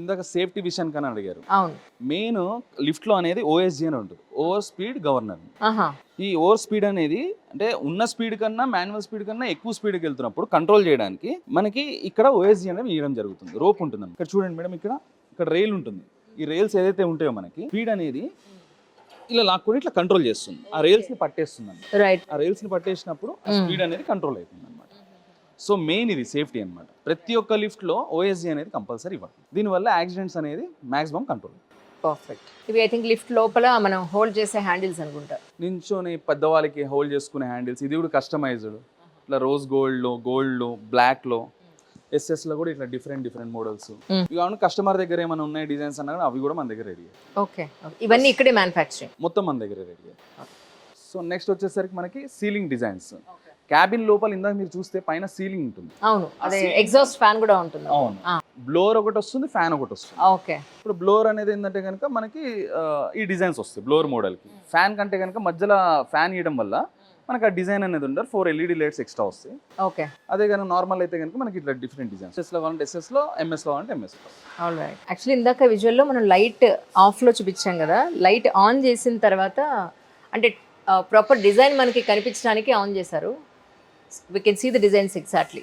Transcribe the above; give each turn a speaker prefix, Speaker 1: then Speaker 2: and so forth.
Speaker 1: ఇందాక సేఫ్టీ విషయం కన్నా అడిగారు.
Speaker 2: అవును.
Speaker 1: మెయిన్ లిఫ్ట్లో అనేది ఓఎస్జీ అని ఉంటుంది. Over speed governor. ఈ ఓవర్ స్పీడ్ అనేది అంటే ఉన్న స్పీడ్ కన్నా మాన్యువల్ స్పీడ్ కన్నా ఎక్కువ స్పీడ్కి వెళ్తున్నప్పుడు కంట్రోల్ చేయడానికి మనకి ఇక్కడ ఓఎస్జీ అనేది ఇవ్వడం జరుగుతుంది. రోప్ ఉంటుంది ఇక్కడ చూడండి మేడం ఇక్కడ ఇక్కడ రైల్ ఉంటుంది. ఈ రైల్స్ ఏదైతే ఉంటాయో మనకి స్పీడ్ అనేది ఇలా లాక్కొని ఇట్లా కంట్రోల్ చేస్తుంది. ఆ రైల్స్ని పట్టేస్తుంది ఆ రైల్స్ని పట్టేసినప్పుడు. స్పీడ్ అనేది కంట్రోల్ అవుతుంది సో మెయిన్ ఇది సేఫ్టీ అన్నమాట. ప్రతి ఒక్క లిఫ్ట్లో ఓఎస్జీ అనేది కంపల్సరీ ఇవ్వాలి. దీనివల్ల యాక్సిడెంట్స్ అనేది మాక్సిమం కంట్రోల్.
Speaker 2: పర్ఫెక్ట్. ఇవి ఐ థింక్ లిఫ్ట్ లోపల మనం హోల్డ్ చేసే హ్యాండిల్స్ అనుకుంటా.
Speaker 1: నించొని పెద్దవాళ్ళకి హోల్డ్ చేసుకునే హ్యాండిల్స్. ఇది కూడా కస్టమైజ్డ్. ఇట్లా రోజ్ గోల్డ్లో గోల్డ్లో బ్లాక్లో ఎస్ఎస్లో కూడా ఇట్లా డిఫరెంట్ డిఫరెంట్ మోడల్స్. అవును కస్టమర్ దగ్గర ఏమైనా ఉన్నాయి డిజైన్స్ అన్నా కూడా అవి కూడా మన దగ్గర రెడీ
Speaker 2: ఓకే. ఇవన్నీ ఇక్కడే మ్యానుఫ్యాక్చరింగ్
Speaker 1: మొత్తం మన దగ్గర రెడీ సో నెక్స్ట్ వచ్చేసరికి మనకి సీలింగ్ డిజైన్స్ క్యాబిన్ లోపల ఇందాక మీరు చూస్తే పైన సీలింగ్ ఉంటుంది.
Speaker 2: అవును అదే ఎగ్జాస్ట్ ఫ్యాన్ కూడా ఉంటుంది.
Speaker 1: అవును. బ్లోర్ ఒకటి వస్తుంది ఫ్యాన్ ఒకటి వస్తుంది.
Speaker 2: ఓకే.
Speaker 1: ఇప్పుడు బ్లోర్ అనేది ఏంటంటే కనుక మనకి ఈ డిజైన్స్ వస్తాయి బ్లోర్ మోడల్కి ఫ్యాన్ కంటే కనుక మధ్యలో ఫ్యాన్ ఇవ్వడం వల్ల మనకి ఆ డిజైన్ అనేది ఉండరు ఫోర్ ఎల్ఈడి లైట్స్ ఎక్స్ట్రా వస్తాయి.
Speaker 2: ఓకే.
Speaker 1: అదే కనుక నార్మల్ అయితే కనుక మనకి ఇట్లా డిఫరెంట్ డిజైన్స్. ఎస్ఎస్లో కావాలంటే ఎస్ఎస్లో ఎంఎస్లో కావాలంటే
Speaker 2: రైట్ యాక్చువల్లీ ఇందాక విజువల్లో మనం లైట్ ఆఫ్లో చూపించాం కదా. లైట్ ఆన్ చేసిన తర్వాత అంటే ప్రాపర్ డిజైన్ మనకి కనిపించడానికి ఆన్ చేశారు. We can see the designs exactly